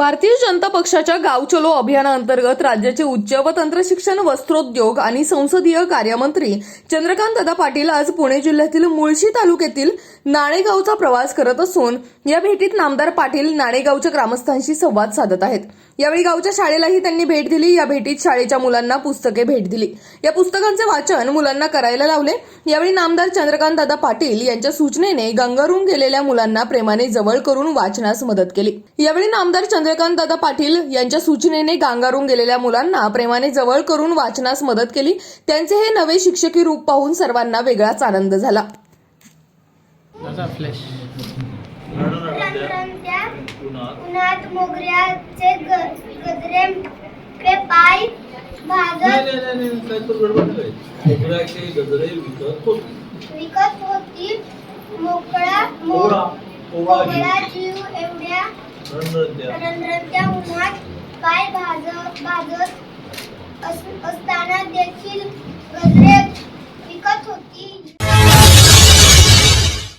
भारतीय जनता पक्षाच्या गाव चलो अभियानाअंतर्गत राज्याचे उच्च व तंत्रशिक्षण वस्त्रोद्योग आणि संसदीय कार्यमंत्री चंद्रकांत दादा पाटील आज पुणे जिल्ह्यातील मुळशी तालुक्यातील नाणेगावचा प्रवास करत असून या भेटीत नामदार पाटील नाणेगावच्या ग्रामस्थांशी संवाद साधत आहेत. यावेळी गावच्या शाळेलाही त्यांनी भेट दिली. या भेटीत शाळेच्या मुलांना पुस्तके भेट दिली. या पुस्तकांचे वाचन मुलांना करायला लावले. यावेळी नामदार चंद्रकांत दादा पाटील यांच्या सूचनेने गंगारून गेलेल्या मुलांना प्रेमाने जवळ करून वाचनास मदत केली. यावेळी नामदार चंद्र दादा पाटील यांच्या सूचनेने गांगारून गेलेल्या मुलांना प्रेमाने जवळ करून वाचनास मदत केली. त्यांचे हे नवे शिक्षकी रूप पाहून सर्वांना वेगळाच आनंद झाला. उन्हात मोगऱ्याचे गजरे पे पाय विकत होती. मोकळा मोकळा जीव रणरणत्या उन्हात पाय भाजत भाजत अस- असताना देखील